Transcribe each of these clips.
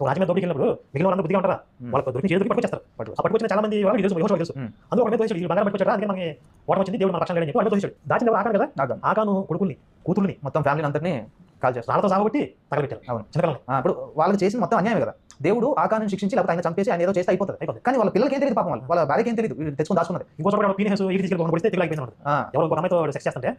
ఒక రాజు మీద దోపిడికి వెళ్ళినప్పుడు మిగిలిన వాళ్ళందరూ బుద్ధిగా ఉంటారా. వాళ్ళకి దొరికి చేతులకి పట్టుకొచ్చేస్తారు పట్టుకో. ఆ పట్టుకొచ్చిన చాలా మంది వాళ్ళకి తెలుసు యెహోషువకు తెలుసు. అందులో ఒక మీద తోసేసాడు ఈ బంగారం పట్టుకొచ్చాడు అందుకే మనకి ఓటమి వచ్చింది దేవుడు మన రక్షణ లేడని చెప్పి వాళ్ళ తోసేసాడు దాచిన ఆకాను కదా. ఆకాను కొడుకుల్ని కూతుర్ని మొత్తం ఫ్యామిలీని అందరినీ కాల్ చేస్తారు. రాళ్ళతో సాగబట్టి తగలబెట్టారు. అవును. చిన్నపిల్లల్ని. ఆ, ఇప్పుడు వాళ్ళకి చేసింది మొత్తం అన్యాయం కదా. దేవుడు ఆకాన్ని శిక్షించి లేకపోతే ఆయన చంపేసి ఆయన ఏదో చేస్తే అయిపోతుంది. అయిపోతుంది. కానీ వాళ్ళ పిల్లలకి ఏం తెలియదు పాపం వాళ్ళు. వాళ్ళ భార్యకి ఏం తెలియదు. తెచ్చుకొని దాచుకున్నది. ఇంకో చోట పీనేస్ ఈ తీసుకెళ్ళి ఒక పడితే తెగులు అయిపోయింది ఎవరు ఇంకో అమ్మాయితో సెక్స్ చేస్తుంటే.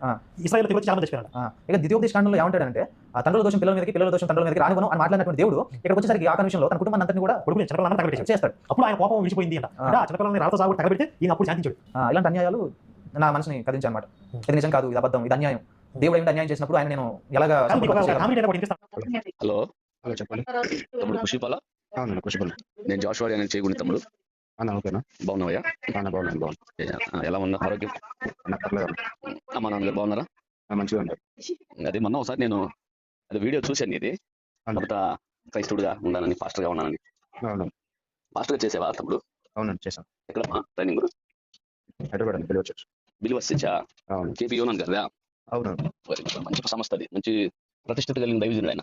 ఇస్రాయల్ తిరిగి చాలా ఆ, ఇక ద్వితీయోపదేశ కాండంలో ఏమంటాడంటే ఆ తండ్రుల దోషం పిల్లల మీదకి పిల్లల దోషం తండ్రుల మీదకి రానివ్వను అని మాట్లాడినటువంటి దేవుడు ఇక్కడ వచ్చేసరికి ఆకాన విషయంలో తన కుటుంబాన్ని అందరినీ కూడా కొడుకుని చిన్నపిల్లలందరూ తగలబెట్టాడు. చేస్తాడు. అప్పుడు ఆయన కోపం విడిచిపోయింది అంట. చిన్నపిల్లల్ని రాళ్ళతో సాగు తగలబెడితే ఈయన అప్పుడు శాంతించాడు. ఇలాంటి అన్యాయాలు నా మనసుని కదించాయి అనమాట ఇది నిజం కాదు ఇది అబద్ధం ఇది అన్యాయం. దేవుడు ఏంటి అన్యాయం చేసినప్పుడు ఆయన నేను ఎలాగా హలో. హలో చెప్పండి. తమ్ముడు ఖుషిపాల అవునండి నేను జాషువా అనేది చేయకుండా తమ్ముడు. అన్న ఓకేనా? బాగున్నావయ్యా? అన్న బాగున్నాను బాగున్నాను ఎలా ఉన్నా? ఆరోగ్యం? అమ్మా నాన్నగారు బాగున్నారా? మంచిగా ఉంది అదే మొన్న ఒకసారి నేను అది వీడియో చూశాను ఇది. మొదట క్రైస్తవుడిగా ఉండాలని ఫాస్టర్గా ఉన్నానని అవును. ఫాస్టర్గా చేసేవా తమ్ముడు? అవునండి చేశాను. ఎక్కడ ట్రైనింగ్? హైదరాబాద్ వచ్చారు బిలివర్స్ ఇచ్చా అవును. కేపీ యోనన్ కదా అవును? మంచి సంస్థ అది. మంచి ప్రతిష్ఠిత కలిగిన దైవజనుడు ఆయన.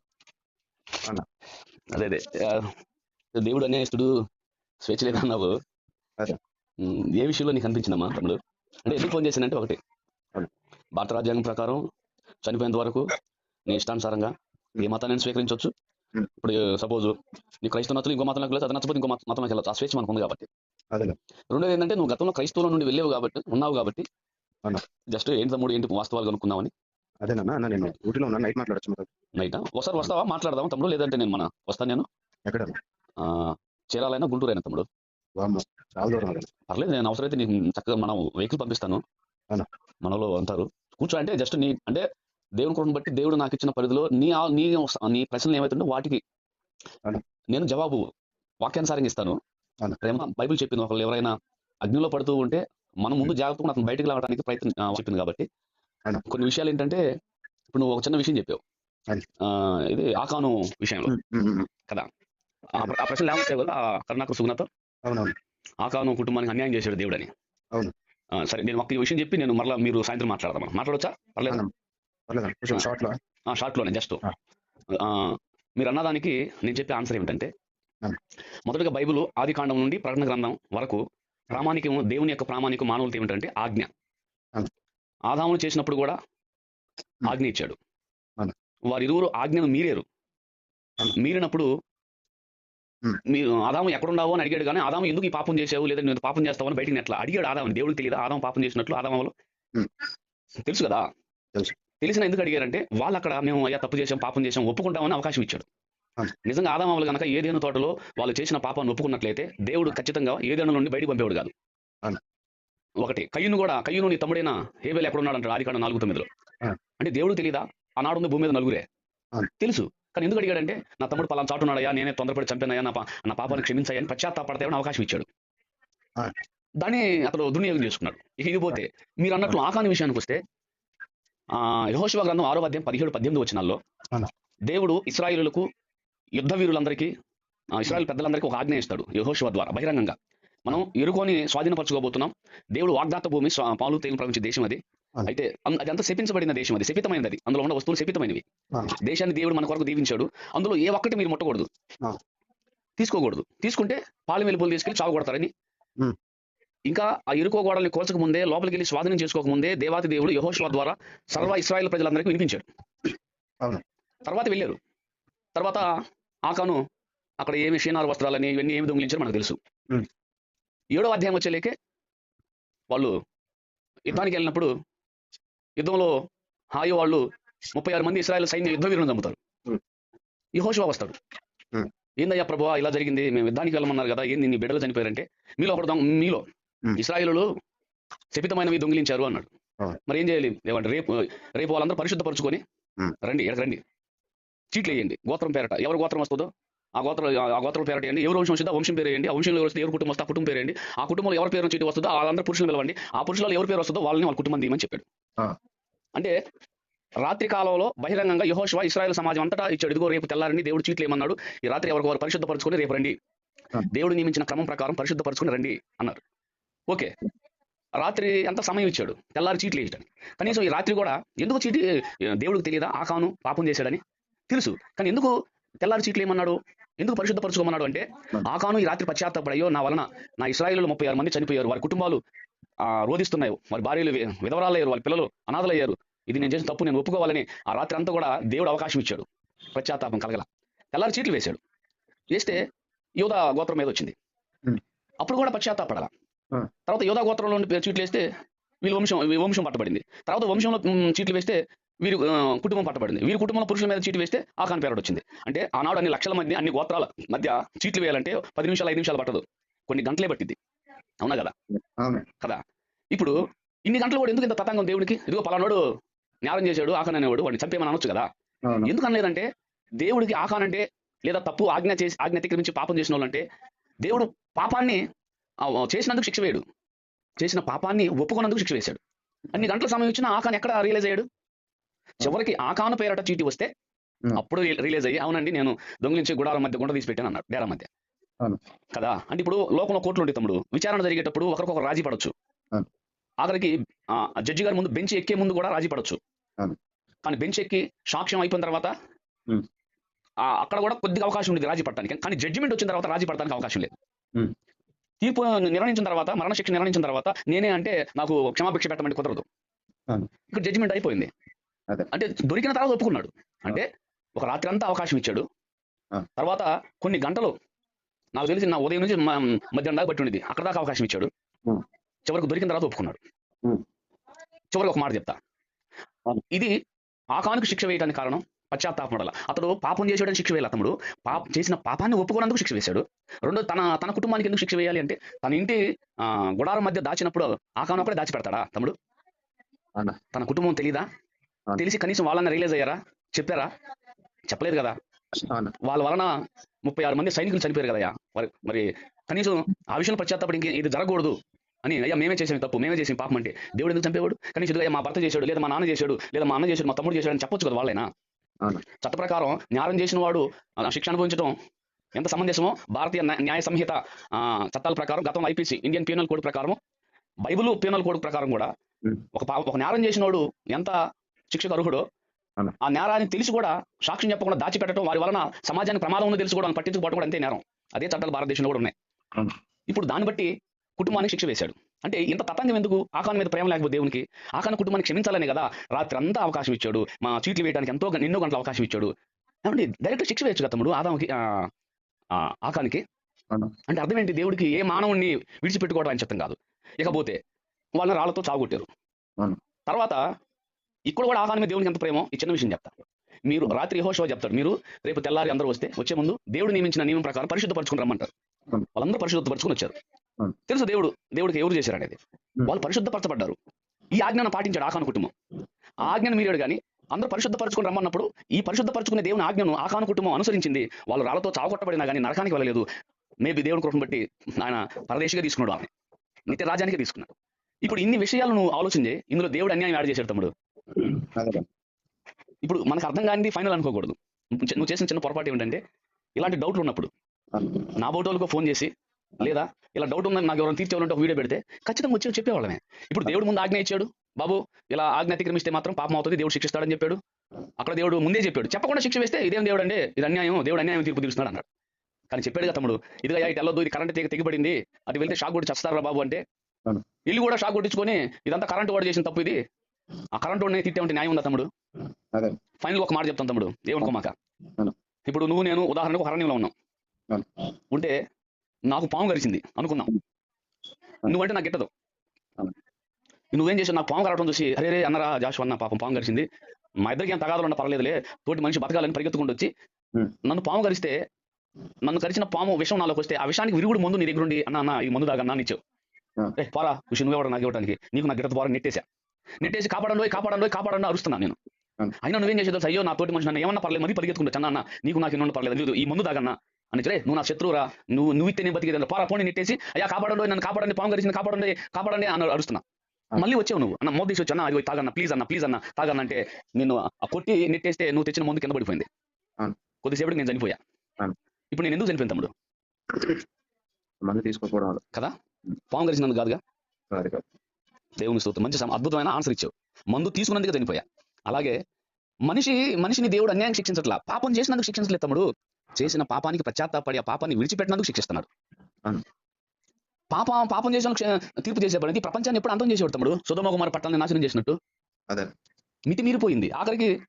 అదే అదే. దేవుడు అన్యాయస్తుడు స్వేచ్ఛ లేదన్నావు ఏ విషయంలో నీకు అనిపించిందమ్మా తమ్ముడు? అంటే ఎందుకు ఫోన్ చేశానంటే ఒకటి. భారత రాజ్యాంగం ప్రకారం చనిపోయేంత వరకు నీ ఇష్టానుసారంగా ఏ మతాన్ని స్వీకరించవచ్చు. ఇప్పుడు సపోజ్ నీ క్రైస్తవతులు ఇంకో మతంలోకి వెళ్ళచ్చు అది నచ్చకపోతే ఇంకో మత- మతంలోకి వెళ్ళచ్చు ఆ స్వేచ్ఛ మనకు ఉంది కాబట్టి రెండోది ఏంటంటే నువ్వు గతంలో క్రైస్తవుల నుండి వెళ్ళేవు కాబట్టి ఉన్నావు కాబట్టి జస్ట్ ఏంటి తమ్ముడు? ఏంటి వాస్తవాలు కనుక్కుందామని? అన్న నేను ఊటీలో ఉన్నా నైట్ మాట్లాడచ్చు నైట్? ఒకసారి వస్తావా? మాట్లాడదాం తమ్ముడు? లేదంటే నేను మన వస్తాను నేను? ఎక్కడ? చీరాలైనా గుంటూరు అయినా తమ్ముడు చాలా దూరం పర్లేదు నేను అవసరమైతే నీకు చక్కగా మనం వెహికల్ పంపిస్తాను. మనలో అంటారు. కూర్చో అంటే జస్ట్ నీ అంటే దేవుని కృపను బట్టి దేవుడు నాకు ఇచ్చిన పరిధిలో నీ నీ నీ ప్రశ్నలు ఏమైతుందో వాటికి. నేను జవాబు వాక్యానుసారంగా ఇస్తాను. ప్రేమ బైబిల్ చెప్పింది ఒకళ్ళు ఎవరైనా అగ్నిలో పడుతూ ఉంటే మనం ముందు జాగ్రత్తగా అతను బయటకు రావడానికి ప్రయత్నం చెప్పింది కాబట్టి. కొన్ని విషయాలు ఏంటంటే ఇప్పుడు నువ్వు ఒక చిన్న విషయం చెప్పావు. ఇది ఆకాను విషయంలో ఉమ్. ఆ ప్ర- ఆ ప్రశ్నలు ఏమొచ్చాయి కదా కరుణాకర్ సుగుణతో? ఆకాను కుటుంబానికి అన్యాయం చేశాడు దేవుడు అని సరే నేను ఒక విషయం చెప్పి నేను మరలా మీరు సాయంత్రం మాట్లాడదాం మాట్లాడొచ్చా? పర్లేదు? షార్ట్లోనే జస్ట్. మీరు అన్నదానికి నేను చెప్పే ఆన్సర్ ఏమిటంటే. మొదటగా బైబిల్ ఆది కాండం నుండి ప్రకటన గ్రంథం వరకు ప్రామాణికం దేవుని యొక్క ప్రామాణికం మానవులతో ఏమిటంటే ఆజ్ఞ. ఆదామును చేసినప్పుడు కూడా ఆజ్ఞ ఇచ్చాడు. వారిరువురు ఆజ్ఞను మీరారు. మీరినప్పుడు. మీరు ఆదాము ఎక్కడున్నావు అని అడిగాడు కానీ ఆదాము ఎందుకు ఈ పాపం చేసావు లేదా నువ్వు పాపం చేస్తావు అని బయటికి నెట్లా అడిగాడు ఆదాము దేవుడికి తెలియదు ఆదాము పాపం చేసినట్లు ఆదాము ఉమ్. తెలుసు కదా తెలుసు. తెలిసిన ఎందుకు అడిగారంటే వాళ్ళు అక్కడ మేము అయ్యా తప్పు చేసాం పాపం చేసాం ఒప్పుకుంటామని అవకాశం ఇచ్చాడు. నిజంగా ఆదామవులు కనుక ఏదేను తోటలో వాళ్ళు చేసిన పాపాన్ని ఒప్పుకున్నట్లయితే దేవుడు ఖచ్చితంగా ఏదేను నుండి బయటికి పంపేవాడు కాదు. ఒకటి కయ్యూను కూడా కయ్యూను నీ తమ్ముడైన హేబేలు ఎక్కడ ఉన్నాడు అంటాడు ఆదికాండం నాలుగు తొమ్మిదిలో. అంటే దేవుడు తెలియదా ఆనాడు ఉంది భూమి మీద నలుగురే. తెలుసు కానీ ఎందుకు అడిగాడంటే నా తమ్ముడు పలానా చాటున్నాడయ్యా నేనే తొందరపడి చంపానయ్యా నా పా- నా పాపాన్ని క్షమించాయని పశ్చాత్తాపడతాయని అవకాశం ఇచ్చాడు. దాన్ని అతడు దుర్వినియోగం చేసుకున్నాడు ఇక ఇది పోతే మీరు అన్నట్లు ఆకాని విషయానికి వస్తే ఆ యహోశివ గ్రంథం ఆరో అధ్యాయం పదిహేడు పద్దెనిమిది వచనాల్లో అవును. దేవుడు ఇస్రాయిలులకు యుద్ధ వీరులందరికీ ఇస్రాయిల్ పెద్దలందరికీ ఒక ఆజ్ఞ ఇస్తాడు యహోశివ ద్వారా బహిరంగంగా. మనం ఎరుకొని స్వాధీనపరచుకోబోతున్నాం. దేవుడు వాగ్దాత భూమి పాలు తేలిన ప్రపంచ దేశం అది. అయితే అం- అది అంత శపించబడిన దేశం అది శపితమైనది అది. అందులో ఉన్న వస్తువులు శపితమైనవి. దేశాన్ని దేవుడు మన కొరకు దీవించాడు. అందులో ఏ ఒక్కటి మీరు ముట్టకూడదు. తీసుకోకూడదు. తీసుకుంటే పాలు వెలుపులు తీసుకెళ్ళి చావు కొడతారని. ఇంకా ఆ ఇరుకో గోడల్ని కోల్చక ముందే లోపలికి వెళ్ళి స్వాధీనం చేసుకోక ముందే దేవాది దేవుడు యహోశివ ద్వారా సర్వ ఇస్రాయేల్ ప్రజలందరికీ వినిపించాడు. తర్వాత వెళ్ళారు. తర్వాత ఆకాను అక్కడ ఏమి క్షీణాల వస్త్రాలని ఇవన్నీ ఏమి దొంగిలించారో మనకు తెలుసు ఉమ్. ఏడో అధ్యాయం వచ్చేలేకే వాళ్ళు యుద్ధానికి వెళ్ళినప్పుడు యుద్ధంలో హాయి వాళ్ళు ముప్పై ఆరు మంది ఇస్రాయల్ సైన్య యుద్ధ వీరులను చంపుతారు ఉమ్. యెహోషువ వస్తాడు. ఏందయ్యా ప్రభు ఇలా జరిగింది మేము యుద్ధానికి వెళ్ళమన్నారు కదా ఏంది నీ బిడ్డలు చనిపోయారంటే మీలో దొంగ- మీలో. ఇస్రాయిలు శపితమైనవి దొంగిలించారు అన్నాడు. మరి ఏం చేయాలి రేపు రేపు వాళ్ళందరూ పరిశుద్ధపరచుకొని. రండి ఇక్కడికి రండి చీట్లు వేయండి గోత్రం పేరట. ఎవరు గోత్రం వస్తుందో? ఆ గోత్రం ఆ గోత్రం పేరట వేయండి ఎవరు వంశం వస్తుందో? వంశం పేరు వేయండి ఆ వంశంలో వస్తే ఎవరు కుటుంబం వస్తే ఆ కుటుంబం పేరు వేయండి ఆ కుటుంబంలో ఎవరి పేరు చీటి వస్తుందో? వాళ్ళందరూ పురుషులు పిలవండి. ఆ పురుషులలో ఎవరి పేరు వస్తుందో వాళ్ళని వాళ్ళ కుటుంబం తీయమని చెప్పాడు. అంటే రాత్రి కాలంలో బహిరంగంగా యహోశివ ఇస్రాయల్ సమాజం అంతటా ఇచ్చాడు. ఇదిగో రేపు తెల్లారండి. దేవుడు చీట్లు ఏమన్నాడు? ఈ రాత్రి ఎవరికి వారు పరిశుద్ధపరచుకొని రేపు రండి. దేవుడు నియమించిన క్రమం ప్రకారం పరిశుద్ధపరచుకొని రండి అన్నారు. ఓకే. రాత్రి అంత సమయం ఇచ్చాడు? తెల్లారి చీట్లు వేయటానికి కనీసం ఈ రాత్రి కూడా ఎందుకు చీటి దేవుడికి తెలియదా? ఆకాను పాపం చేశాడని? తెలుసు. కానీ ఎందుకు తెల్లారి చీట్లు ఏమన్నాడు ఎందుకు పరిశుద్ధపరచుకోమన్నాడు అంటే ఆకాను ఈ రాత్రి పశ్చాత్తపడయ్యో నా వలన నా ఇస్రాయిలు ముప్పై ఆరు మంది చనిపోయారు. వారి కుటుంబాలు ఆ రోధిస్తున్నాయి. వారి భార్యలు విధవరాలయ్యారు. వాళ్ళ పిల్లలు అనాథలయ్యారు. ఇది నేను చేసిన తప్పు నేను ఒప్పుకోవాలని ఆ రాత్రి అంతా కూడా దేవుడు అవకాశం ఇచ్చాడు. పశ్చాత్తాపం కలగల. తెల్లారి చీట్లు వేశాడు. వేస్తే యోధా గోత్రం మీద వచ్చింది. అప్పుడు కూడా పశ్చాత్తాపడాల. తర్వాత యోధా గోత్రంలో చీట్లు వేస్తే వీళ్ళ వంశం వంశం పట్టబడింది. తర్వాత వంశంలో చీట్లు వేస్తే వీరి ఆ, కుటుంబం పట్టబడింది వీరి కుటుంబంలో పురుషుల మీద చీట్లు వేస్తే ఆకాన్ పేరడు వచ్చింది. అంటే ఆనాడు అన్ని లక్షల మంది అన్ని గోత్రాల మధ్య చీట్లు వేయాలంటే పది నిమిషాలు ఐదు నిమిషాలు పట్టదు. కొన్ని గంటలే పట్టింది అవునా కదా? కదా? ఇప్పుడు ఇన్ని గంటలు కూడా ఎందుకు ఇంత తతంగం దేవుడికి ఇదిగో పలానాడు న్యాయం చేశాడు ఆకాన్ అనేవాడు వాడిని చంపేమని అనొచ్చు కదా ఎందుకు అనలేదంటే దేవుడికి ఆకాన్ అంటే లేదా తప్పు ఆజ్ఞ చేసి ఆజ్ఞ అతిక్రమించి పాపం చేసిన వాళ్ళంటే దేవుడు పాపాన్ని ఆ, చేసినందుకు శిక్ష వేయడు. చేసిన పాపాన్ని ఒప్పుకున్నందుకు శిక్ష వేశాడు. అన్ని గంటల సమయం ఇచ్చినా ఆకాన్ ఎక్కడ రియలైజ్ అయ్యాడు? చివరికి ఆకాను పేరట చీటి వస్తే. అప్పుడు రియలైజ్ అయ్యి అవునండి నేను దొంగిలించి గుడారం మధ్య గుండ తీసి పెట్టాను అన్నాడు డేరా మధ్య. కదా అంటే ఇప్పుడు లోకంలో కోర్టులు ఉండే తమ్ముడు విచారణ జరిగేటప్పుడు ఒకరికొకరు రాజీ పడవచ్చు. ఆఖరికి ఆ, జడ్జి గారి ముందు బెంచ్ ఎక్కే ముందు కూడా రాజీ పడవచ్చు. కానీ బెంచ్ ఎక్కి సాక్ష్యం అయిపోయిన తర్వాత. ఆ, అక్కడ కూడా కొద్దిగా అవకాశం ఉంది రాజీ పడటానికి కానీ జడ్జిమెంట్ వచ్చిన తర్వాత రాజీ పడటానికి అవకాశం లేదు. తీర్పు నిర్ణయించిన తర్వాత మరణశిక్ష నిర్ణయించిన తర్వాత నేనే అంటే నాకు క్షమాభిక్ష పెట్టమంటే కుదరదు. ఇక్కడ జడ్జిమెంట్ అయిపోయింది. అంటే దొరికిన తర్వాత ఒప్పుకున్నాడు అంటే ఒక రాత్రి అంతా అవకాశం ఇచ్చాడు. తర్వాత కొన్ని గంటలు నాకు తెలిసి నా ఉదయం నుంచి మధ్యాహ్నం దాకా పట్టి ఉండేది అక్కడ దాకా అవకాశం ఇచ్చాడు. చివరికి దొరికిన తర్వాత ఒప్పుకున్నాడు. చివరికి ఒక మాట చెప్తా. ఇది ఆకానికి శిక్ష వేయడానికి కారణం పశ్చాత్తాపడల అతడు పాపం చేసాడని శిక్ష వేయాలి తమ్ముడు పాప చేసిన పాపాన్ని ఒప్పుకున్నందుకు శిక్ష వేశాడు రెండో తన తన కుటుంబానికి ఎందుకు శిక్ష వేయాలి అంటే తన ఇంటి గుడారం మధ్య దాచినప్పుడు ఆకాను అప్పుడే దాచిపెడతాడా తమ్ముడు. తన కుటుంబం తెలీదా. తెలిసి కనీసం వాళ్ళని రియలైజ్ అయ్యారా? చెప్పారా? చెప్పలేదు కదా. వాళ్ళ వలన ముప్పై ఆరు మంది సైనికులు చనిపోయారు కదయ్యా మరి మరి కనీసం ఆ విషయంలో పశ్చాత్తపడి ఇంక ఇది జరగకూడదు అని అయ్యా మేమే చేసాం తప్పు మేమే చేసాం పాపం అంటే. దేవుడు ఎందుకు చంపేవాడు? కనీసం ఇదిగో అయ్యా మా భర్త చేశాడు లేదా మా నాన్న చేశాడు లేదా మా అన్న చేశాడు మా తమ్ముడు చేశాడు అని చెప్పొచ్చు కదా వాళ్ళైనా. చట్ట ప్రకారం న్యాయం చేసిన వాడు శిక్ష అనుభవించడం ఎంత సమంజసమో భారతీయ న్యా- న్యాయ సంహిత చట్టాల ప్రకారం గతంలో ఐపీసీ ఇండియన్ పీనల్ కోడ్ ప్రకారం బైబిల్ పీనల్ కోడ్ ప్రకారం కూడా. ఒక ఒక నేరం చేసినోడు ఎంత శిక్షకు అర్హుడో. ఆ నేరాన్ని తెలిసి కూడా సాక్ష్యం చెప్పకుండా దాచిపెట్టడం వారి వలన సమాజానికి ప్రమాదం ఉందో తెలిసి కూడా పట్టించుకోవడం కూడా అంతే నేరం. అదే చట్టాలు భారతదేశంలో కూడా ఉన్నాయి. ఇప్పుడు దాన్ని బట్టి కుటుంబానికి శిక్ష వేశాడు. అంటే ఇంత తతంగం ఎందుకు? ఆకాన్ మీద ప్రేమ లేకపోతే దేవునికి? ఆకాన్ కుటుంబానికి క్షమించాలనే కదా. రాత్రి అంతా అవకాశం ఇచ్చాడు. మా చీట్లు వేయడానికి ఎంతో ఎన్నో గంటల అవకాశం ఇచ్చాడు. ఏమండి డైరెక్ట్ శిక్ష వేయచ్చు కదా తమ్ముడు ఆదాముకి ఆకానికి. అంటే అర్థం ఏంటి? దేవుడికి ఏ మానవుణ్ణి విడిచిపెట్టుకోవడం అని చెప్తాం కాదు. ఇకపోతే వాళ్ళని రాళ్ళతో చావుకొట్టారు. తర్వాత ఇక్కడ కూడా ఆకాని మీద దేవునికి ఎంత ప్రేమో? ఈ చిన్న విషయం చెప్తా. మీరు రాత్రి యెహోషువ చెప్తాడు మీరు రేపు తెల్లారి అందరూ వస్తే వచ్చే ముందు దేవుడు నియమించిన నియమం ప్రకారం పరిశుద్ధపరచుకుని రమ్మంటారు. వాళ్ళందరూ పరిశుద్ధపరచుకుని వచ్చారు. తెలుసు దేవుడు? దేవుడికి ఎవరు చేశారు అనేది. వాళ్ళు పరిశుద్ధపరచబడ్డారు. ఈ ఆజ్ఞను పాటించాడు ఆకాను కుటుంబం. ఆ ఆజ్ఞను మీరాడు కానీ అందరూ పరిశుద్ధపరచుకుని రమ్మన్నప్పుడు ఈ పరిశుద్ధపరచుకునే దేవుని ఆజ్ఞను ఆకాను కుటుంబం అనుసరించింది. వాళ్ళు రాళ్ళతో చావకొట్టబడినా కానీ నరకానికి వెళ్ళలేదు. మేబీ దేవుని కృపను బట్టి ఆయన పరదేశిగా తీసుకున్నాడు ఆమె. నిత్య రాజ్యానికి తీసుకున్నాడు. ఇప్పుడు ఇన్ని విషయాలు నువ్వు ఆలోచన చేయి ఇందులో దేవుడు అన్యాయం యాడ్ చేశాడు తమ్ముడు. ఇప్పుడు మనకు అర్థం కానిది ఫైనల్ అనుకోకూడదు. నువ్వు చేసిన చిన్న పొరపాటు ఏమిటంటే ఇలాంటి డౌట్లు ఉన్నప్పుడు నా బోటోలకు ఫోన్ చేసి లేదా ఇలా డౌట్ ఉందని నాకు ఎవరైనా తీర్చేవాలంటే ఒక వీడియో పెడితే ఖచ్చితంగా వచ్చి చెప్పేవాళ్ళమే. ఇప్పుడు దేవుడు ముందు ఆజ్ఞ ఇచ్చాడు. బాబు ఇలా ఆజ్ఞ అతిక్రమిస్తే మాత్రం పాపం అవుతుంది దేవుడు శిక్షిస్తాడని చెప్పాడు. అక్కడ దేవుడు ముందే చెప్పాడు. చెప్పకుండా శిక్ష వేస్తే ఇదేం దేవుడు అండి? ఇది అన్యాయం దేవుడు అన్యాయం తీర్పు తీరుస్తున్నాడు అన్నాడు. కానీ చెప్పాడు కదా తమ్ముడు ఇదిగా ఇటు వెళ్ళొద్దు ఇది కరెంట్ తెగ తెగిపడింది అది వెళ్తే షాక్ కొట్టి చస్తారా బాబు అంటే. ఇల్లు కూడా షాక్ కొట్టించుకొని ఇదంతా కరెంట్ వాడు చేసిన తప్పు ఇది. ఆ కరెంట్ వాడిని తిట్టే ఉంటే న్యాయం ఉందా తమ్ముడు? ఫైనల్ ఒక మాట చెప్తాను తమ్ముడు. దేవుని కొమాక అవును. ఇప్పుడు నువ్వు నేను ఉదాహరణకు ఒక అరణ్యంలో ఉన్నాం. ఉంటే నాకు పాము గరిచింది అనుకుందాం. నువ్వంటే నాకు గిట్టదు. నువ్వేం చేసావు? నాకు పాము కరవడం చూసి అరే రే అన్నరా జాషు అన్న పాపం పాము గరిచింది మా ఇద్దరికి ఏం తగాదాలు ఉన్నా పర్లేదులే తోటి మనిషి బతకాలని పరిగెత్తుకుంటూ వచ్చి. నన్ను పాము గరిస్తే నన్ను కరిచిన పాము విషం నాలోకి వస్తే ఆ విషయానికి విరుగుడు మందు నీ దగ్గర ఉండి అన్న అన్న ఈ మందు దాకా ఇచ్చావు. ఆ. ఏ పోరా విషయం నువ్వెవడ నాకు ఇవ్వడానికి నీకు నాకు గిట్టదు పోరా నెట్టేసా నెట్టేసి కాపాడండి కాపాడండి కాపాడండి అరుస్తున్నా నేను. అయినా నువ్వేం చేసేదో అయ్యో నా తోటి మనిషి నన్ను ఏమన్నా పర్లేదు మరీ పరిగెత్తుకుంటా చన్న అన్న. నీకు నాకు ఎన్నో పర్లేదు లేదు ఈ మందు దాగన్నా అని రే నువ్వు నా శత్రువురా. నువ్వు నువ్వు ఇస్తే నేను బతికేది పోరా పోనీ నెట్టేసి అయ్యా కాపాడండి నన్ను కాపాడండి పాము గరిచింది కాపాడండి కాపాడండి అని అరుస్తున్నా. మళ్ళీ వచ్చావు నువ్వు. అన్న మోదీసి వచ్చి అన్న అది తాగన్న ప్లీజ్ అన్న ప్లీజ్ అన్న తాగన్న అంటే నేను ఆ కొట్టి నెట్టేస్తే నువ్వు తెచ్చిన ముందు కింద పడిపోయింది. అవును. కొద్దిసేపటికి నేను చనిపోయా. ఇప్పుడు నేను ఎందుకు చనిపోయాను తమ్ముడు? మందు తీసుకోకపోవడం వల్ల. కదా? పాము గరిచినందుకు కాదుగా? దేవుని స్తోత్రం. మంచి అద్భుతమైన ఆన్సర్ ఇచ్చావు. మందు తీసుకున్నందుకే చనిపోయా. అలాగే మనిషి మనిషిని దేవుడు అన్యాయం శిక్షించట్లా. పాపం చేసినందుకు శిక్షించలేదు తమ్ముడు. చేసిన పాపానికి పశ్చాత్తాపడి ఆ పాపాన్ని విడిచిపెట్టినందుకు శిక్షిస్తున్నాడు. పాప పాపం చేసిన తీర్పు చేసేవాడు ఈ ప్రపంచాన్ని ఎప్పుడు అంతం చేసేవాడు తమ్ముడు. సుధమ కుమార్ పట్టాలని నాశనం చేసినట్టు. అదే. మితి మీరిపోయింది. ఆఖరికి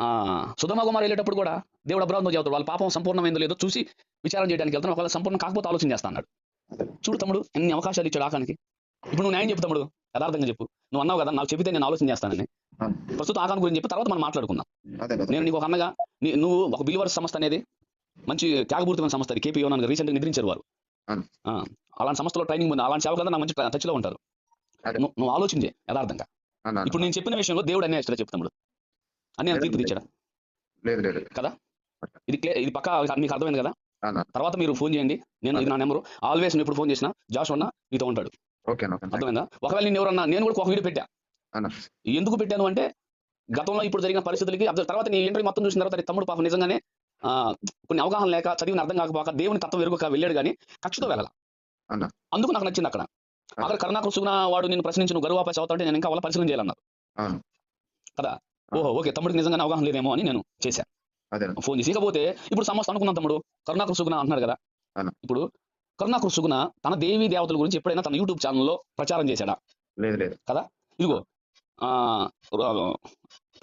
ఆ సుధమ కుమార్ వెళ్ళేటప్పుడు కూడా దేవుడు అబ్రాహ్మణం చదువుతాడు వాళ్ళ పాపం సంపూర్ణమైందో లేదో చూసి విచారం చేయడానికి వెళ్తాను ఒకవేళ సంపూర్ణం కాకపోతే ఆలోచన చేస్తా అన్నాడు. చూడు తమ్ముడు ఎన్ని అవకాశాలు ఇచ్చాడు ఆకానికి ఇప్పుడు నువ్వు న్యాయం చెప్పు తమ్ముడు. యథార్థంగా చెప్పు. నువ్వు అన్నావు కదా నాకు చెబితే నేను ఆలోచన చేస్తానని. ప్రస్తుతం ఆకాన్ గురించి చెప్పి తర్వాత మనం మాట్లాడుకుందాం. కదా. నేను నీకు ఒక అన్నగా నువ్వు ఒక బిలివర్స్ సంస్థ అనేది మంచి త్యాగపూరితమైన సంస్థ అది. కేపీ యోనాన్ని రీసెంట్గా నిద్రించారు వారు. అలాంటి సంస్థలో ట్రైనింగ్ ఉంది. అలాంటి సేవకులందరూ నా మంచి టచ్లో ఉంటారు. అదే. నువ్వు ఆలోచించే యథార్థంగా. ఇప్పుడు నేను చెప్పిన విషయంలో దేవుడు అన్నీ ఇష్టం చెప్తాడు అన్ని తీర్పు తెచ్చాడు లేదు లేదు ఇది క్లియర్ ఇది పక్క మీకు అర్థమైంది కదా? తర్వాత మీరు ఫోన్ చేయండి. నేను ఇది నా నెంబరు. ఆల్వేస్ నేను ఎప్పుడు ఫోన్ చేసినా జాష్ ఉన్నా నీతో ఉంటాడు. అర్థమైందా? ఒకవేళ నేను ఎవరన్నా నేను కూడా ఒక వీడియో పెట్టా. ఎందుకు పెట్టాను అంటే గతంలో ఇప్పుడు జరిగిన పరిస్థితులకి తర్వాత నీ ఇంటర్వ్యూ మొత్తం చూసిన తర్వాత తమ్ముడు పాపం నిజంగానే కొన్ని అవగాహన లేక చదివిన అర్థం కాకపోక దేవుని తత్వం ఎరుగుక వెళ్ళాడు కానీ కక్షతో వెళ్ళాల. అందుకు నాకు నచ్చింది అక్కడ. అక్కడ కరుణాకర్ సుగుణ వాడు నేను ప్రశ్నించి నువ్వు గరువాపాస్ అవుతా అంటే నేను ఇంకా వాళ్ళ పరిశీలన చేయాలన్నారు. కదా? ఓహో ఓకే తమ్ముడికి నిజంగానే అవగాహన లేదేమో అని నేను చేశాను ఫోన్ చేసి ఇకపోతే ఇప్పుడు సమస్య అనుకున్నాం తమ్ముడు. కరుణాకర్ సుగుణ అంటున్నాడు కదా. ఇప్పుడు కరుణాకర్ సుగుణ తన దేవీ దేవతల గురించి ఎప్పుడైనా తన యూట్యూబ్ ఛానల్లో ప్రచారం చేశాడా లేదు లేదు ఇదిగో ఆ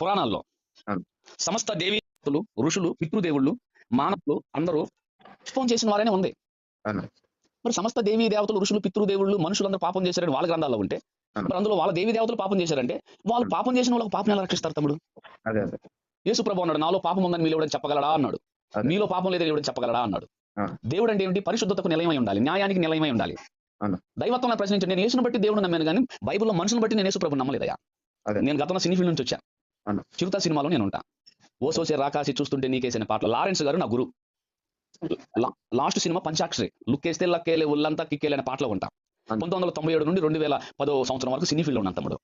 పురాణాల్లో. సమస్త దేవతలు ఋషులు పితృదేవుళ్ళు మానవులు అందరూ ఫోన్ చేసిన వారైనా ఉంది. మరి సమస్త దేవీ దేవతలు ఋషులు పితృదేవుళ్ళు మనుషులందరూ పాపం చేశారని వాళ్ళ గ్రంథాల్లో ఉంటే. మరి అందులో వాళ్ళ దేవీ దేవతలు పాపం చేశారంటే వాళ్ళు పాపం చేసిన వాళ్ళకి పాపం ఎలా రక్షిస్తారు తమ్ముడు అదే అదే యేసు ప్రభు అన్నాడు నాలో పాపం ఉందని మీరు ఎవడని చెప్పగలడా అన్నాడు. మీలో పాపం లేదని ఎవడని చెప్పగలడా అన్నాడు. దేవుడు అంటే ఏంటి పరిశుద్ధతకు నిలయమై ఉండాలి. న్యాయానికి నిలయమై ఉండాలి. దైవత్వం ప్రశ్నించండి. నేను యేసును బట్టి దేవుడు నమ్మాను కానీ బైబిల్లో మనుషులను బట్టి నేను యేసు ప్రభు నమ్మలేదయ్యా. అదే. నేను గతంలో సినీ ఫీల్డ్ నుంచి వచ్చాను. చిరుత సినిమాలో నేను ఉంటా. ఓ సోసే రాకాసి చూస్తుంటే నీకేసిన పాటలు. లారెన్స్ గారు నా గురు. Last cinema Panchakshari. లుక్ వేస్తే లక్కేలే ఒళ్ళంతా కిక్కేలే అనే పాటలో ఉంటా. పంతొమ్మిది వందల తొంభై ఏడు నుండి రెండు వేల పదో సంవత్సరం వరకు సినీ ఫీల్డ్ ఉన్నాను తమ్ముడు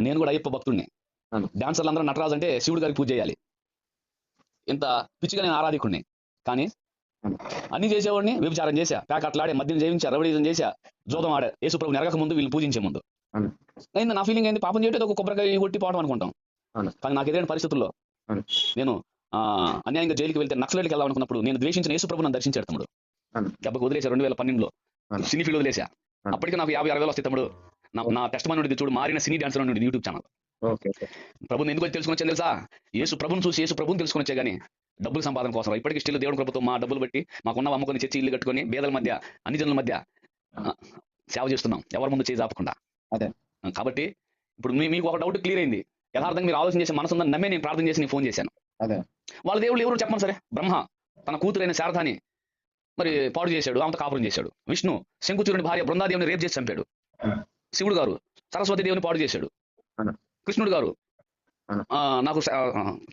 నేను కూడా అయ్యప్ప భక్తుడిని. డాన్సర్లు అందరూ నటరాజు అంటే శివుడు గారికి పూజ చేయాలి. ఇంత పిచ్చిగా నేను ఆరాధికుడిని కానీ. అన్ని చేసేవాడిని వ్యభిచారం చేశా. ప్యాకెట్లాడే మద్యం చేయించా రవడీజం చేశా. జోదం ఆడా. యేసుప్రభు నెరగక ముందు వీళ్ళు పూజించే ముందు. అయింది నా ఫీలింగ్ ఏంది పాపం చేయటం ఒక కొబ్బరికాయ కొట్టి పోవడం అనుకుంటాం. కానీ నాకు ఎదురైన పరిస్థితుల్లో. నేను ఆ, అన్యాయంగా జైలుకి వెళ్తే నక్సలైట్కి వెళ్దాం అనుకున్నప్పుడు నేను ద్వేషించిన యేసుప్రభు నన్ను దర్శించాడు తమ్ముడు. దెబ్బకు వదిలేసా రెండు వేల పన్నెండులో. సినీ ఫీల్డ్ వదిలేసా. అప్పటికి నాకు యాభై అరవై వేలు వస్తాయి తమ్ముడు. నా టెస్ట్ నుండి చూడు మారిన సినీ డాన్సర్ నుండి యూట్యూబ్ ఛానల్ ప్రభుని ఎందుకు తెలుసుకొని వచ్చాను తెలుసా? యేసు ప్రభుని చూసి యేసు ప్రభుని తెలుసుకొని వచ్చే కానీ డబ్బులు సంపాదన కోసం. ఇప్పటికీ స్టిల్ దేవుడి ప్రభుత్వం మా డబ్బులు బట్టి మాకున్న అమ్ముకొని చర్చి ఇల్లు కట్టుకొని పేదల మధ్య అన్ని జనుల మధ్య సేవ చేస్తున్నాం ఎవరి ముందు చేయి జాపకుండా అదే. కాబట్టి ఇప్పుడు మీకు ఒక డౌట్ క్లియర్ అయింది యథార్థంగా మీరు ఆలోచన చేసే మనసు ఉందని నమ్మే నేను ప్రార్థన చేసి నేను ఫోన్ చేశాను అదే. వాళ్ళ దేవుళ్ళు ఎవరు చెప్పండి సరే బ్రహ్మ తన కూతురైన శారదాని మరి పాడు చేశాడు ఆమెతో కాపురం చేశాడు విష్ణు శంకుచూరుని భార్య బృందాదేవిని రేపు చేసి చంపాడు. శివుడు గారు సరస్వతి దేవుని పాడు చేశాడు. కృష్ణుడు గారు నాకు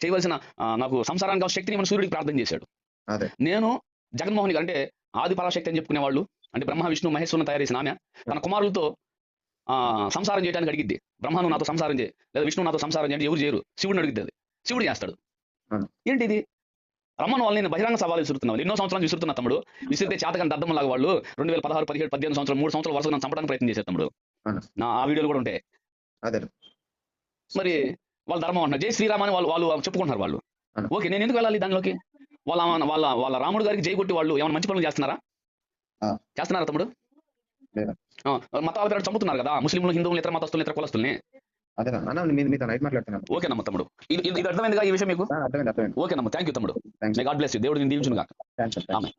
చేయవలసిన నాకు సంసారానికి శక్తిని మన సూర్యుడికి ప్రార్థన చేశాడు. నేను జగన్మోహన్ గారు అంటే ఆది పరాశక్తి అని చెప్పుకునే వాళ్ళు అంటే బ్రహ్మ విష్ణు మహేశ్వరుని తయారు చేసిన ఆమె తన కుమారులతో ఆ, సంసారం చేయడానికి అడిగిద్ది. బ్రహ్మను నాతో సంసారం చేయి లేదా విష్ణు నాతో సంసారం చేయండి ఎవరు చేయరు. శివుడిని అడిగిద్ది అది. శివుడు చేస్తాడు. ఏంటి ఇది రమ్మను వాళ్ళు నేను బహిరంగ సవాలు విసురుతున్నాను. ఎన్నో సంవత్సరాలు విసురుతున్నా తమ్ముడు. విసిరితే అర్థం లాగా వాళ్ళు రెండు వేల పదహారు పదిహేడు పద్దెనిమిది సంవత్సరాలు మూడు సంవత్సరాలు వరుసగా చంపడానికి ప్రయత్నం చేశారు తమ్ముడు. నా ఆ వీడియోలు కూడా ఉంటాయి. మరి వాళ్ళ ధర్మం అంటున్నారు. జై శ్రీరామ్ అని వాళ్ళు వాళ్ళు చెప్పుకుంటున్నారు వాళ్ళు. ఓకే నేను ఎందుకు వెళ్ళాలి దానిలోకి? వాళ్ళ వాళ్ళ వాళ్ళ రాముడు గారికి జై కొట్టి వాళ్ళు ఏమైనా మంచి పనులు చేస్తున్నారా. చేస్తున్నారా తమ్ముడు? మతాల పేరు చంపుతున్నారు కదా ముస్లింలు హిందువులు ఇతర మతస్తులు ఇతర కులస్తుల్ని. అదే అన్న మీ- మీతో నైట్ మాట్లాడుతున్నాను. ఓకేనమ్మ తమ్ముడు. ఇది అర్థమైందిగా ఈ విషయం మీకు? ఓకేనమ్మ థ్యాంక్ యూ తమ్ముడు. గాడ్ బ్లెస్ దేవుడు ఆమె